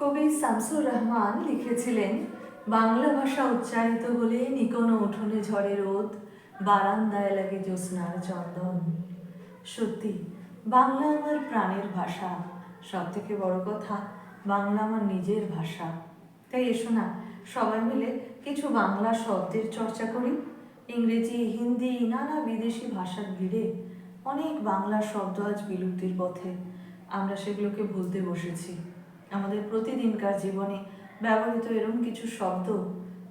কবি শামসুর রহমান লিখেছিলেন, বাংলা ভাষা উচ্চারিত হলে নিকোনো উঠোনে ঝড়ে রোদ, বারান্দায় লাগে জ্যোৎস্নার চন্দন। সত্যি, বাংলা আমার প্রাণের ভাষা সব থেকে বড় কথা, বাংলা আমার নিজের ভাষা। তাই এসো না, সবাই মিলে কিছু বাংলা শব্দের চর্চা করি। ইংরেজি, হিন্দি, নানা বিদেশি ভাষার ভিড়ে অনেক বাংলা শব্দ আজ বিলুপ্তির পথে, আমরা সেগুলোকে ভুলতে বসেছি। আমাদের প্রতিদিনকার জীবনে ব্যবহৃত এরকম কিছু শব্দ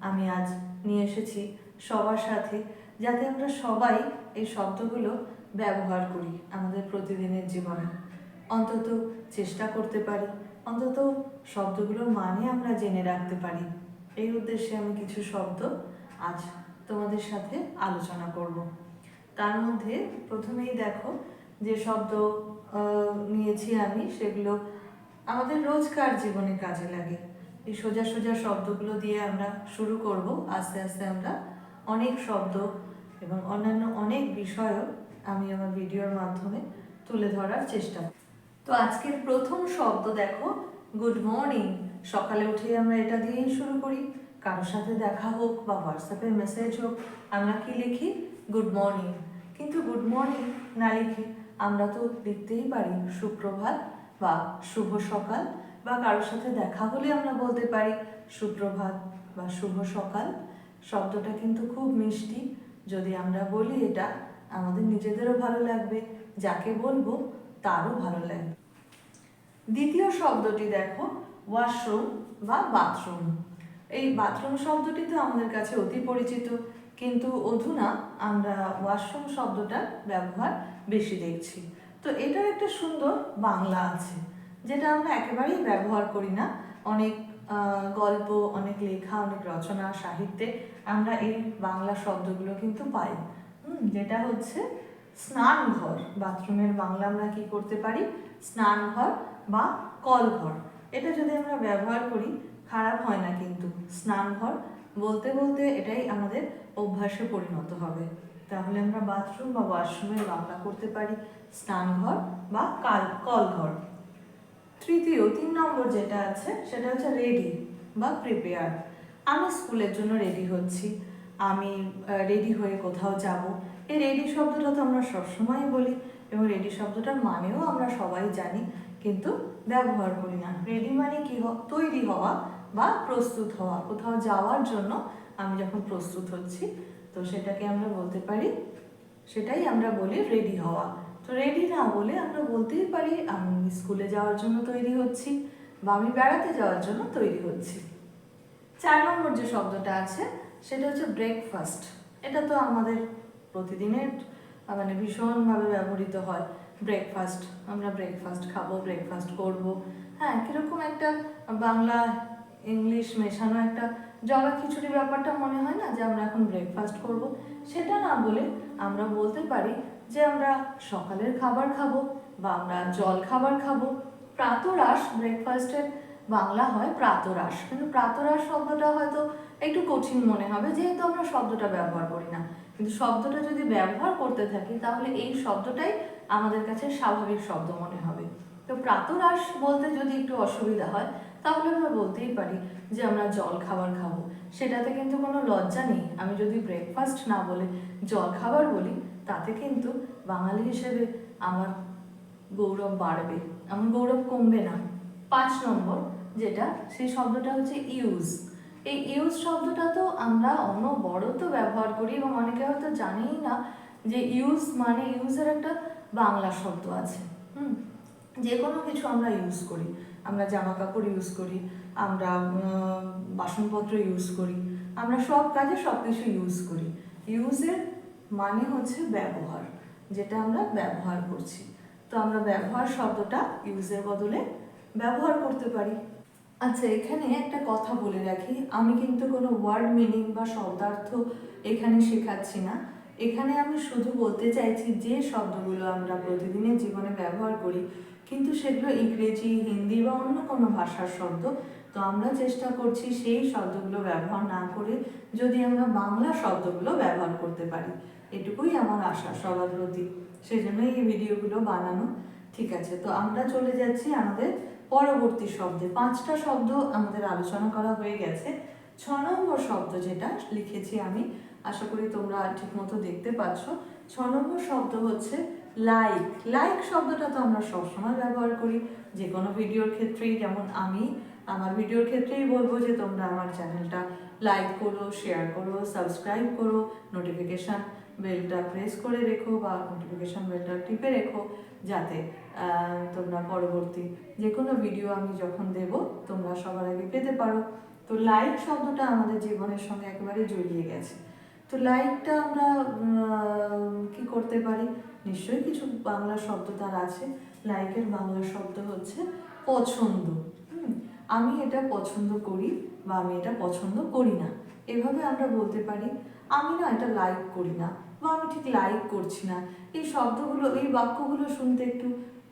আমি আজ নিয়ে এসেছি সবার সাথে, যাতে আমরা সবাই এই শব্দগুলো ব্যবহার করি আমাদের প্রতিদিনের জীবনে। অন্তত চেষ্টা করতে পারি, অন্তত শব্দগুলোর মানে আমরা জেনে রাখতে পারি। এই উদ্দেশ্যে আমি কিছু শব্দ আজ তোমাদের সাথে আলোচনা করব। তার মধ্যে প্রথমেই দেখো যে শব্দ নিয়েছি আমি, সেগুলো আমাদের রোজকার জীবনে কাজে লাগে। এই সোজা সোজা শব্দগুলো দিয়ে আমরা শুরু করব। আস্তে আস্তে আমরা অনেক শব্দ এবং অন্যান্য অনেক বিষয়ও আমি আমার ভিডিওর মাধ্যমে তুলে ধরার চেষ্টা। তো আজকের প্রথম শব্দ দেখো, গুড মর্নিং। সকালে উঠে আমরা এটা দিয়েই শুরু করি। কারোর সাথে দেখা হোক বা হোয়াটসঅ্যাপে মেসেজ হোক, আমরা কি লিখি? Good morning. কিন্তু গুড মর্নিং না লিখে আমরা তো লিখতেই পারি, সুপ্রভাত। বা শুভ সকাল বা কারোর সাথে দেখা হলে আমরা বলতে পারি সুপ্রভাত বা শুভ সকাল। শব্দটা কিন্তু খুব মিষ্টি। যদি আমরা বলি এটা, আমাদের নিজেদেরও ভালো লাগবে, যাকে বলব তারও ভালো লাগবে। দ্বিতীয় শব্দটি দেখো ওয়াশরুম বা বাথরুম এই বাথরুম শব্দটি তো আমাদের কাছে অতি পরিচিত, কিন্তু অধুনা আমরা ওয়াশরুম শব্দটার ব্যবহার বেশি দেখছি। তো এটার একটা সুন্দর বাংলা আছে যেটা আমরা একেবারেই ব্যবহার করি না। অনেক গল্প অনেক লেখা অনেক রচনা সাহিত্যে আমরা এই বাংলা শব্দগুলো কিন্তু পাই। হুম, যেটা হচ্ছে স্নান ঘর বাথরুমের বাংলা আমরা কি করতে পারি? স্নান ঘর বা কল ঘর এটা যদি আমরা ব্যবহার করি খারাপ হয় না কিন্তু। স্নান ঘর বলতে বলতে এটাই আমাদের অভ্যাসে পরিণত হবে। তাহলে আমরা বাথরুম বা ওয়াশরুমের বাংলা করতে পারি। স্নান ঘর বা কাল কল ঘর তৃতীয়, তিন নম্বর যেটা আছে, সেটা হচ্ছে রেডি বা প্রিপেয়ার আমি স্কুলের জন্য রেডি হচ্ছি। আমি রেডি হয়ে কোথাও যাব। এই রেডি শব্দটা তো আমরা সবসময় বলি এবং রেডি শব্দটার মানেও আমরা সবাই জানি, কিন্তু ব্যবহার করি না। রেডি মানে কি তৈরি হওয়া বা প্রস্তুত হওয়া। কোথাও যাওয়ার জন্য আমি যখন প্রস্তুত হচ্ছি তো সেটাকে আমরা বলতে পারি, সেটাই আমরা বলি রেডি হওয়া। তো রেডি না বলে আমরা বলতেই পারি, আমি স্কুলে যাওয়ার জন্য তৈরি হচ্ছি বা আমি বেড়াতে যাওয়ার জন্য তৈরি হচ্ছি। চার নম্বর যে শব্দটা আছে, সেটা হচ্ছে ব্রেকফাস্ট এটা তো আমাদের প্রতিদিনের মানে ভীষণভাবে ব্যবহৃত হয়। ব্রেকফাস্ট আমরা ব্রেকফাস্ট খাব ব্রেকফাস্ট করব। হ্যাঁ কীরকম একটা বাংলা ইংলিশ মেশানো একটা জগা খিচুড়ি ব্যাপারটা মনে হয় না যে আমরা এখন ব্রেকফাস্ট করব? সেটা না বলে আমরা বলতে পারি যে আমরা সকালের খাবার খাব বা আমরা জল খাবার খাব। প্রাতরাশ ব্রেকফাস্টের বাংলা হয় প্রাতরাশ। কিন্তু প্রাতরাশ শব্দটা হয়তো একটু কঠিন মনে হবে, যেহেতু আমরা শব্দটা ব্যবহার করি না। কিন্তু শব্দটা যদি ব্যবহার করতে থাকি, তাহলে এই শব্দটাই আমাদের কাছে স্বাভাবিক শব্দ মনে হবে। তো প্রাতরাশ বলতে যদি একটু অসুবিধা হয়, তাহলে আমরা বলতেই পারি যে আমরা জল খাবার খাব। সেটাতে কিন্তু কোনো লজ্জা নেই। আমি যদি ব্রেকফাস্ট না বলে জল খাবার বলি, তাতে কিন্তু বাঙালি হিসেবে আমার গৌরব বাড়বে। আমার গৌরব কমবে না। পাঁচ নম্বর, যেটা সেই শব্দটা হচ্ছে ইউজ এই ইউজ শব্দটা তো আমরা অন্য বড় তো ব্যবহার করি এবং অনেকে হয়তো জানেই না যে ইউজ মানে ইউজের একটা বাংলা শব্দ আছে। হুম? যে কোনো কিছু আমরা ইউজ করি। আমরা জামা কাপড় ইউজ করি, আমরা বাসনপত্র ইউজ করি, আমরা সব কাজে সব কিছু ইউজ করি ইউজের মানে হচ্ছে ব্যবহার, যেটা আমরা ব্যবহার করছি। তো আমরা ব্যবহার শব্দটা ইউজের বদলে ব্যবহার করতে পারি। আচ্ছা এখানে একটা কথা বলে রাখি। আমি কিন্তু কোনো ওয়ার্ড মিনিং বা শব্দার্থ এখানে শেখাচ্ছি না। এখানে আমি শুধু বলতে চাইছি যে শব্দগুলো আমরা প্রতিদিনের জীবনে ব্যবহার করি, কিন্তু সেগুলো ইংরেজি, হিন্দি বা অন্য কোনো ভাষার শব্দ, তো আমরা চেষ্টা করছি সেই শব্দগুলো ব্যবহার না করে যদি আমরা বাংলা শব্দগুলো ব্যবহার করতে পারি। এটুকুই আমার আশা, সবার প্রতি। সেই জন্যই এই ভিডিওগুলো বানানো। ঠিক আছে, তো আমরা চলে যাচ্ছি আমাদের পরবর্তী শব্দে। পাঁচটা শব্দ আমাদের আলোচনা করা হয়ে গেছে। ছ নম্বর শব্দ যেটা লিখেছি আমি, আশা করি তোমরা ঠিকমতো দেখতে পাচ্ছ। ছ নম্বর শব্দ হচ্ছে লাইক লাইক শব্দটা তো আমরা সবসময় ব্যবহার করি যে কোনো ভিডিওর ক্ষেত্রেই। যেমন আমি আমার ভিডিওর ক্ষেত্রেই বলব যে তোমরা আমার চ্যানেলটা লাইক করো শেয়ার করো সাবস্ক্রাইব করো নোটিফিকেশান বেলটা প্রেস করে রেখো বা নোটিফিকেশান বেলটা টিপে রেখো যাতে তোমরা পরবর্তী যে কোনো ভিডিও আমি যখন দেব, তোমরা সবার আগে পেতে পারো। তো লাইক শব্দটা আমাদের জীবনের সঙ্গে একেবারে জড়িয়ে গেছে। তো লাইকটা আমরা কি করতে পারি? নিশ্চয়ই কিছু বাংলা শব্দ তার আছে। লাইকের বাংলা শব্দ হচ্ছে পছন্দ। আমি এটা পছন্দ করি বা আমি এটা পছন্দ করি না। এভাবে আমরা বলতে পারি, আমি না এটা লাইক করি না বা আমি ঠিক লাইক করছি না। এই শব্দগুলো, এই বাক্যগুলো শুনতে একটু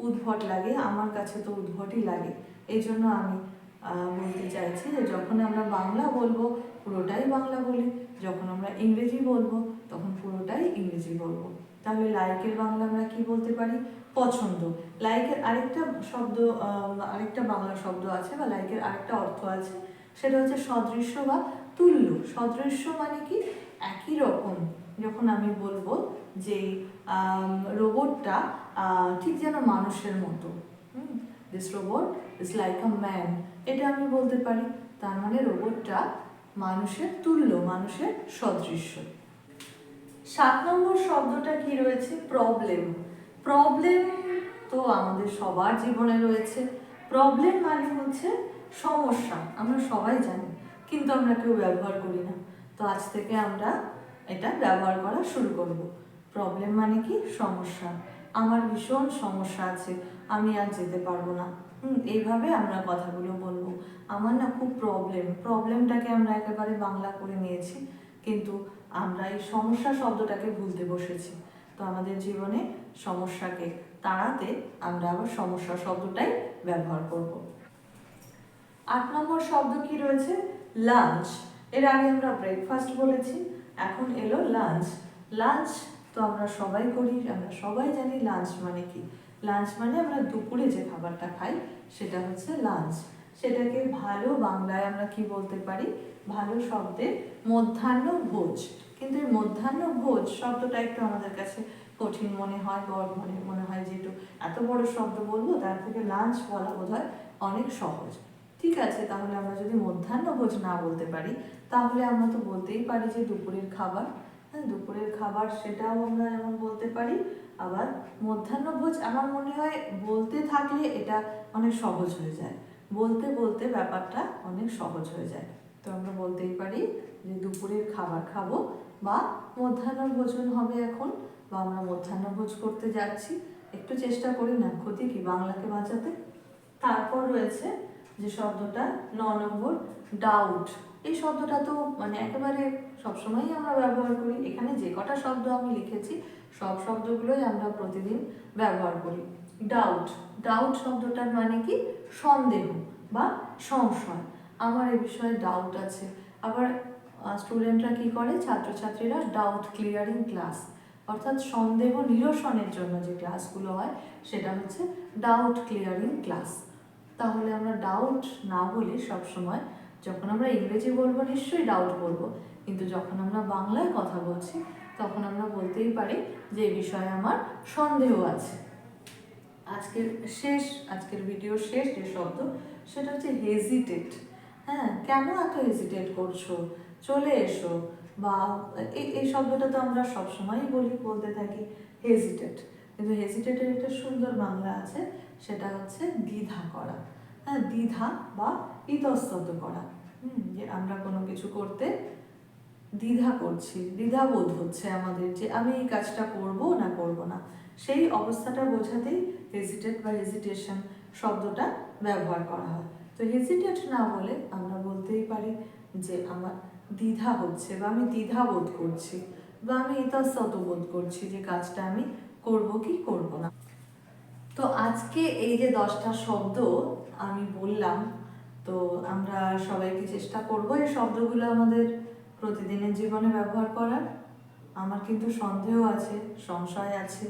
উদ্ভট লাগে, আমার কাছে তো উদ্ভটই লাগে। এই জন্য আমি বলতে চাইছি যে যখন আমরা বাংলা বলব, পুরোটাই বাংলা বলি, যখন আমরা ইংরেজি বলব, তখন পুরোটাই ইংরেজি বলব। তাহলে লাইকের বাংলা আমরা কি বলতে পারি? পছন্দ। লাইকের আরেকটা শব্দ আরেকটা বাংলা শব্দ আছে বা লাইকের আরেকটা অর্থ আছে, সেটা হচ্ছে সদৃশ্য বা তুল্য। সদৃশ্য মানে কি? একই রকম। যখন আমি বলব যে রোবটটা ঠিক যেন মানুষের মতো। This robot is like a man এটা আমি বলতে পারি। তার মানে রোবটটা মানুষের তুল্য, মানুষের সদৃশ্য। সাত নম্বর শব্দটা কি রয়েছে? প্রবলেম প্রবলেম তো আমাদের সবার জীবনে রয়েছে। প্রবলেম মানে হচ্ছে সমস্যা। আমরা সবাই জানি, কিন্তু আমরা কেউ ব্যবহার করি না। তো আজ থেকে আমরা এটা ব্যবহার করা শুরু করব। প্রবলেম মানে কি? সমস্যা। আমার ভীষণ সমস্যা আছে। আমি আর যেতে পারব না। হুম, এইভাবে আমরা কথাগুলো বলব। আমার না খুব প্রবলেম প্রবলেমটাকে আমরা একেবারে বাংলা করে নিয়েছি, কিন্তু আমরা এই সমস্যা শব্দটাকে ভুলতে বসেছি। তো আমাদের জীবনে সমস্যাকে তাড়াতে আমরা আবার সমস্যা শব্দটাই ব্যবহার করব। আট নম্বর শব্দ কি রয়েছে? লাঞ্চ এর আগে আমরা ব্রেকফাস্ট বলেছি, এখন এলো লাঞ্চ লাঞ্চ তো আমরা সবাই করি আমরা সবাই জানি লাঞ্চ মানে কি? লাঞ্চ মানে আমরা দুপুরে যে খাবারটা খাই, সেটা হচ্ছে লাঞ্চ সেটাকে ভালো বাংলায় আমরা কি বলতে পারি? ভালো শব্দে মধ্যাহ্ন ভোজ। কিন্তু এই মধ্যাহ্ন ভোজ শব্দটা একটু আমাদের কাছে কঠিন মনে হয়, গড় মনে মনে হয় যে একটু এত বড় শব্দ বলব, তার থেকে লাঞ্চ বলা বোধ হয় অনেক সহজ। ঠিক আছে, তাহলে আমরা যদি মধ্যাহ্ন ভোজ না বলতে পারি, তাহলে আমরা তো বলতেই পারি যে দুপুরের খাবার দুপুরের খাবার সেটাও আমরা যেমন বলতে পারি। আবার মধ্যাহ্ন ভোজ আমার মনে হয় বলতে থাকলে এটা অনেক সহজ হয়ে যায়। বলতে বলতে ব্যাপারটা অনেক সহজ হয়ে যায়। তো আমরা বলতেই পারি যে দুপুরের খাবার খাব বা মধ্যাহ্ন ভোজন হবে এখন বা আমরা মধ্যাহ্ন ভোজ করতে যাচ্ছি। একটু চেষ্টা করি না, ক্ষতি কি বাংলাকে বাঁচাতে? তারপর রয়েছে যে শব্দটা ন নম্বর ডাউট এই শব্দটা তো মানে একেবারে সবসময়ই আমরা ব্যবহার করি। এখানে যে কটা শব্দ আমি লিখেছি, সব শব্দগুলোই আমরা প্রতিদিন ব্যবহার করি। ডাউট ডাউট শব্দটার মানে কি? সন্দেহ বা সংশয়। আমার এ বিষয়ে ডাউট আছে। আবার স্টুডেন্টরা কি করে? ছাত্রছাত্রীরা ডাউট ক্লিয়ারিং ক্লাস অর্থাৎ সন্দেহ নিরসনের জন্য যে ক্লাসগুলো হয়, সেটা হচ্ছে ডাউট ক্লিয়ারিং ক্লাস তাহলে আমরা ডাউট না বলে সবসময়, যখন আমরা ইংরেজি বলব, নিশ্চয়ই ডাউট বলব। কিন্তু যখন আমরা বাংলায় কথা বলছি তখন আমরা বলতেই পারি যে বিষয়ে আমার সন্দেহ আছে। আজকের শেষ আজকের ভিডিওর শেষ যে শব্দ সেটা হচ্ছে হেজিটেট হ্যাঁ কেন এত হেজিটেট করছ? চলে এসো। বা এই এই শব্দটা তো আমরা সবসময়ই বলি বলতে থাকি হেজিটেট কিন্তু হেজিটেটের একটা সুন্দর বাংলা আছে সেটা হচ্ছে দ্বিধা করা। হ্যাঁ দ্বিধা বা ইতস্তত করা। হুম, যে আমরা কোনো কিছু করতে দ্বিধা করছি দ্বিধাবোধ হচ্ছে আমাদের যে আমি এই কাজটা করব না করব না। সেই অবস্থাটা বোঝাতেই হেজিটেট বা হেজিটেশন শব্দটা ব্যবহার করা হয়। তো হেজিটেট না বলে আমরা বলতেই পারি যে আমার দ্বিধা হচ্ছে বা আমি দ্বিধা বোধ করছি বা আমি ইতস্তত বোধ করছি যে কাজটা আমি করব কি করব না। তো আজকে এই যে দশটা শব্দ আমি বললাম, তো আমরা সবাইকে চেষ্টা করব এই শব্দগুলো আমাদের প্রতিদিনের জীবনে ব্যবহার করার? আমার কিন্তু সন্দেহ আছে, সংশয় আছে।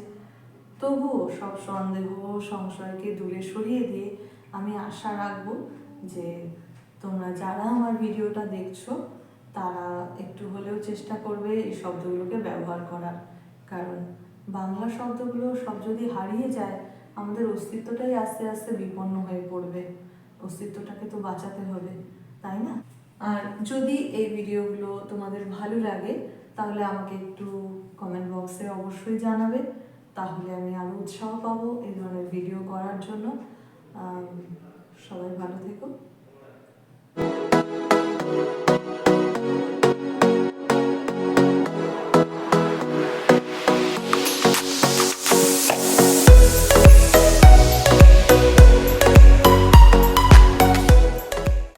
তবুও সব সন্দেহ সংশয়কে দূরে সরিয়ে দিয়ে আমি আশা রাখব যে তোমরা যারা আমার ভিডিওটা দেখছ, তারা একটু হলেও চেষ্টা করবে এই শব্দগুলোকে ব্যবহার করার। কারণ বাংলা শব্দগুলো সব যদি হারিয়ে যায়, আমাদের অস্তিত্বটাই আস্তে আস্তে বিপন্ন হয়ে পড়বে। অস্তিত্বটাকে তো বাঁচাতে হবে, তাই না? আর যদি এই ভিডিওগুলো তোমাদের ভালো লাগে, তাহলে আমাকে একটু কমেন্ট বক্সে অবশ্যই জানাবে। তাহলে আমি আরও উৎসাহ পাবো এই ধরনের ভিডিও করার জন্য। সবাই ভালো থেকো।